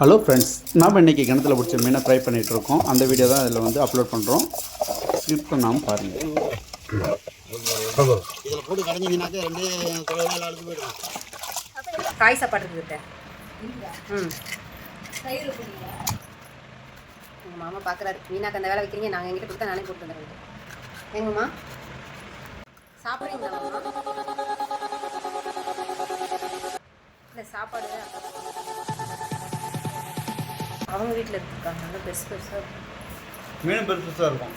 Hello friends நாம் இன்றைக்கி கிணத்துல பிடிச்ச மீனை ட்ரை பண்ணிகிட்டு இருக்கோம். அந்த வீடியோ தான் இதில் வந்து அப்லோட் பண்ணுறோம் ஸ்கிப் பண்ணாமல் பாருங்கள் இதில் போட்டு கடைஞ்சிங்கனாக்கா ரெண்டு தொழிலாளர் அழுது போயிடும் காய் சாப்பாடு ம். எங்கள் மாமா பார்க்குறாரு மீனாக்கு அந்த வேலை வைக்கிறீங்க. நாங்கள் எங்கிட்ட கொடுத்தா நானே கொடுத்து வந்துடுறேன் எங்கம்மா சாப்பிட்றீங்களா? இல்லை சாப்பாடு அவங்க வீட்டில் இருக்காங்க. நல்லா பெருசு பெருசாக இருக்கும் மீன் பெருசாக இருக்கும்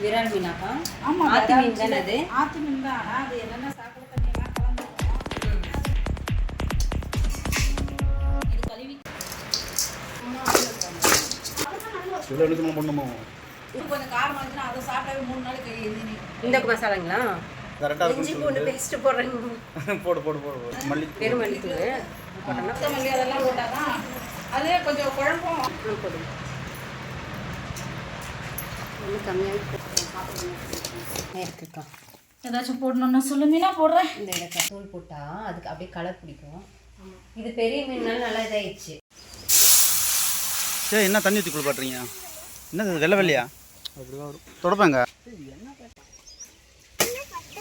விரால் மீனாக்கா? ஆமா, ஆத்து மீன் தானே அது? ஆத்து மீன் தான். ஆனா அது என்னென்ன சாக்கடை தண்ணி எல்லாம் கலந்துருக்கும் இது கழுவி கொஞ்சம் காரமா இருந்துச்சுன்னா அதை சாப்பிட்டாவே மூணு நாளைக்கு எழுதி இந்த மசாலாங்களா? கரெக்டாக இஞ்சி பூண்டு பேஸ்ட் போடுறீங்க போடு போடு போடு போடு. மல்லி பெரும் மல்லித்தூள். கொத்தமல்லி அதெல்லாம் போட்டாதான் அதே கொஞ்சம் குழம்பும். போடுங்க இன்னும் கம்மியாகவே இருக்குக்கா ஏதாச்சும் போடணும்னா சொல்லு. மீனா போடுறேன். இந்த இடத்த தூள் போட்டால் அதுக்கு அப்படியே கலர் பிடிக்கும். இது பெரிய மீன்னால நல்லா இதாயிடுச்சு. சரி என்ன தண்ணி ஊற்றி குளிப்பாட்டுறீங்க? என்னது வெள்ளை வெள்ளையா? அப்படிதான் வரும். தொடப்பாங்க.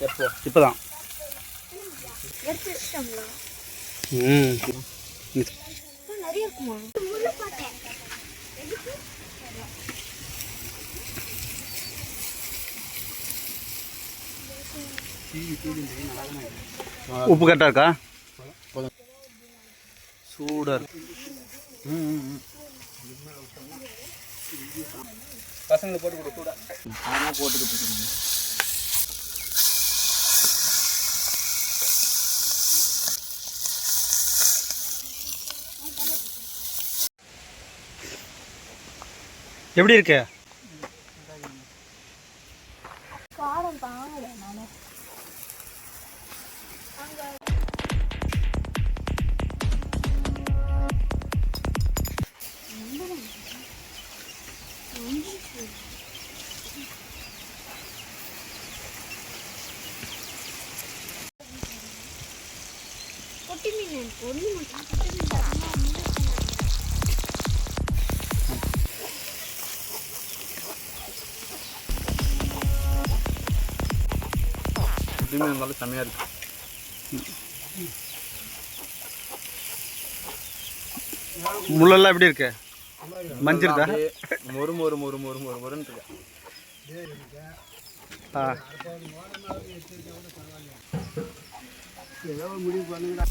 எப்போ? இப்போ தான் ம். உப்பு கரெக்டாக இருக்கா? சூடாக இருக்கு. பசங்களை போட்டு கொடு சூடா. அதெல்லாம் போட்டுக்கிட்டு எப்படி இருக்கு? கொட்டி மீன் பொண்ணு மட்டும் கொட்டி மீன் தரமா எப்படியுமே இருந்தாலும் செம்மையாக இருக்கு. முள்ளெல்லாம் எப்படி இருக்கு? மஞ்சிருதா? மொறு மொறு மொறு மொறு மொறு மொறுன்னு இருக்கு. ஆ. முடிவு பண்ணுங்கடா